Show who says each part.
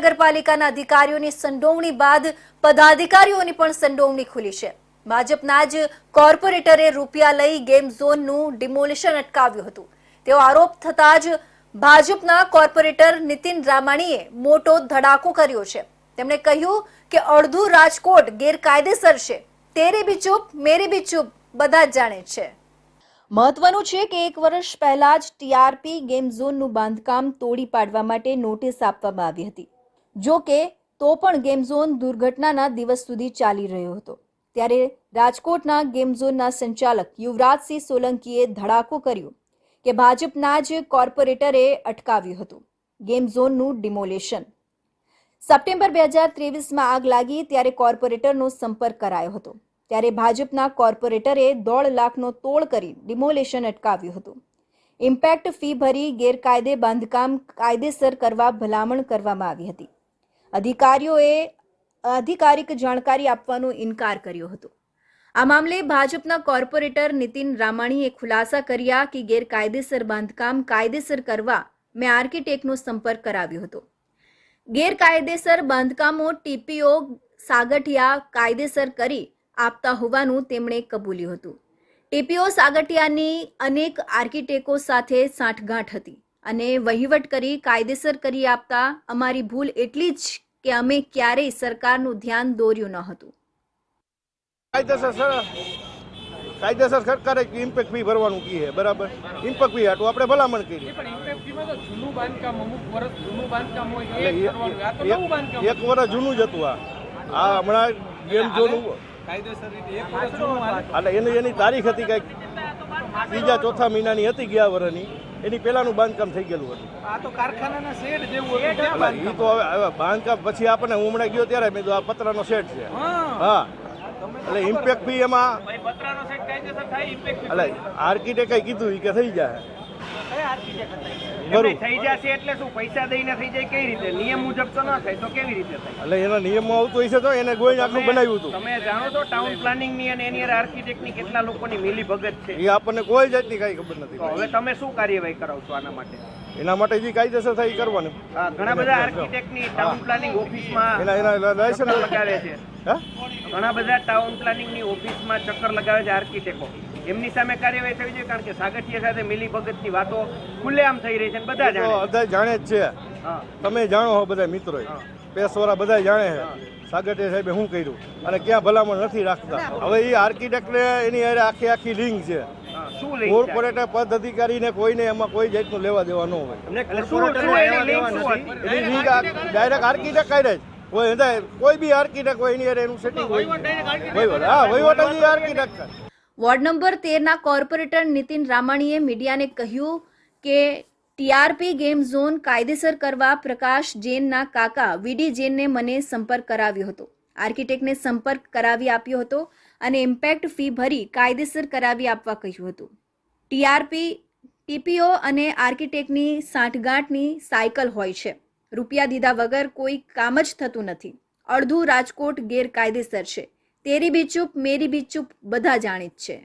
Speaker 1: મહાનગરપાલિકાના અધિકારીઓની સંડોવણી બાદ પદાધિકારીઓની પણ સંડોવણી ખુલી છે. ભાજપના જ કોર્પોરેટરે રૂપિયા લઈ ગેમ ઝોનનું ડિમોલિશન અટકાવ્યું હતું. તેવો આરોપ થતા જ ભાજપના કોર્પોરેટર નીતિન રામાણીએ મોટો ધડાકો કર્યો છે. તેમણે કહ્યું કે અડધું રાજકોટ ગેરકાયદેસર છે. તેરે બી ચૂપ, મેરે બી ચૂપ, બધા જ જાણે છે. મહત્વનું છે કે એક વર્ષ પહેલા જ ટીઆરપી ગેમ ઝોનનું બાંધકામ તોડી પાડવા માટે નોટિસ આપવામાં આવી હતી. જો કે, તો પણ ગેમ ઝોન દુર્ઘટનાના દિવસ સુધી ચાલી રહ્યો હતો. ત્યારે રાજકોટના ગેમ ઝોનના સંચાલક યુવરાજસિંહ સોલંકીએ ધડાકો કર્યો કે ભાજપના જ કોર્પોરેટરે અટકાવ્યું હતું ગેમ ઝોનનું ડિમોલેશન. સપ્ટેમ્બર બે હજાર ત્રેવીસમાં આગ લાગી ત્યારે કોર્પોરેટરનો સંપર્ક કરાયો હતો. ત્યારે ભાજપના કોર્પોરેટરે દોઢ લાખનો તોડ કરી ડિમોલેશન અટકાવ્યું હતું. ઇમ્પેક્ટ ફી ભરી ગેરકાયદે બાંધકામ કાયદેસર કરવા ભલામણ કરવામાં આવી હતી. અધિકારીઓએ આધિકારિક જાણકારી આપવાનો ઇનકાર કર્યો હતો. આ મામલે ભાજપના કોર્પોરેટર નીતિન રામાણીએ ખુલાસા કર્યા કે ગેરકાયદેસર બાંધકામ કાયદેસર કરવા મેં આર્કિટેક્ટનો સંપર્ક કરાવ્યો હતો. ગેરકાયદેસર બાંધકામો ટીપીઓ સાગઠિયા કાયદેસર કરી આપતા હોવાનું તેમણે કબૂલ્યું હતું. ટીપીઓ સાગઠિયાની અનેક આર્કિટેકો સાથે સાંઠગાંઠ હતી અને વહીવટ કરી કાયદેસર કરી આપતા અમારી ભૂલ એટલી જ કે અમે ક્યારેય સરકારનું ધ્યાન દોર્યું ન હતું.
Speaker 2: કાયદેસર સર કાયદેસર સરકારે ઇમ્પેક્ટ ફી ભરવાનું કહે બરાબર? ઇમ્પેક્ટ ફી હાટું આપણે ભલામણ કરી.
Speaker 3: એ પણ impact fee માં તો જૂનું બાંધકામ અમુક વર્ષ જૂનું બાંધકામ હોય એ
Speaker 2: એટલે
Speaker 3: કરવાનું. આ તો
Speaker 2: એક- વર્ષ જૂનું જ હતું આ. આ હમણાં ગેમ ઝોન
Speaker 3: કાયદેસર રીતે એક વર્ષ જૂનું.
Speaker 2: એટલે એની એની તારીખ હતી કંઈક. ત્રીજા ચોથા મહિનાની હતી ગયા વર્ષની એની પહેલાંનું બાંધકામ થઈ ગયેલું હતું.
Speaker 3: આ તો કારખાનાના શેડ જેવું હતું.
Speaker 2: એ તો હવે હવે બાંધકામ પછી આપણને હું હમણાં ગયો ત્યારે મેં આ પતરાનો સેટ છે.
Speaker 3: હા.
Speaker 2: હા. એટલે ઇમ્પેક્ટ બી એમાં એટલે આર્કિટેક્ટે કીધું એ કે થઈ જાય? બરોબર.
Speaker 3: થઈ જશે એટલે શું? પૈસા દઈને થઈ જાય કઈ રીતે? નિયમ મુજબ તો ન થાય તો કેવી રીતે થાય?
Speaker 2: એટલે એના નિયમમાં આવતું હશે તો એને ગોઈને આખું બનાવ્યું હતું.
Speaker 3: તમે જાણો છો ટાઉન પ્લાનિંગની અને એની આર્કિટેક્ટની કેટલા લોકોની મિલી ભગત છે?
Speaker 2: એ આપણને કોઈ જાતની કાંઈ ખબર
Speaker 3: તો
Speaker 2: નથી
Speaker 3: હવે તમે શું કાર્યવાહી કરાવશો આના માટે?
Speaker 2: એના માટે જે કાયદેસર થાય એ કરવાનું.
Speaker 3: ઘણા બધા આર્કિટેક્ટની ટાઉન પ્લાનિંગ ઓફિસમાં
Speaker 2: એના એના લાયસન્સ
Speaker 3: લગાવે છે. ઘણા બધા ટાઉન પ્લાનિંગની ઓફિસમાં ચક્કર લગાવે છે આર્કિટેક્ટો એમની સામે કાર્યવાહી થવી જોઈએ કારણ કે સાગઠિયા સાથે મિલી ભગતની વાતો ખુલ્લેઆમ થઈ રહી છે બધા જાણે.
Speaker 2: બધા જાણે જ છે. તમે જાણો હો બધા મિત્રો પેસવાળા બધા જાણે છે. સાગઠે સાહેબે શું કર્યું? અને ક્યાં ભલામણ નથી રાખતા. હવે એ આર્કિટેક્ટને એની અરે આખી આખી લિંક છે. કોર્પોરેટર પદ અધિકારીને કોઈને એમાં કોઈ જાતનું લેવા દેવા ન હોય.
Speaker 3: એની
Speaker 2: લિંક ડાયરેક્ટ આર્કિટેક્ટ કાઢે જ. કોઈ કોઈ બી આર્કિટેક્ટ હોય એની અરે એનું સેટિંગ હોય. વહીવટ. હા વહીવટ હજી આર્કિટેક્ટ
Speaker 1: વોર્ડ નંબર તેરના કોર્પોરેટર નીતિન રામાણીએ મીડિયાને કહ્યું કે ટીઆરપી ગેમ ઝોન કાયદેસર કરવા પ્રકાશ જૈનના કાકા વીડી જૈનને મને સંપર્ક કરાવ્યો હતો. આર્કિટેક્ટને સંપર્ક કરાવી આપ્યો હતો અને ઇમ્પેક્ટ ફી ભરી કાયદેસર કરાવી આપવા કહ્યું હતું. ટીઆરપી, ટીપીઓ અને આર્કિટેક્ટની સાંઠગાંઠની સાયકલ હોય છે. રૂપિયા દીધા વગર કોઈ કામ જ થતું નથી. અડધું રાજકોટ ગેરકાયદેસર છે. તેરી બી ચૂપ મેરી બી ચૂપ બધા જાણે જ છે.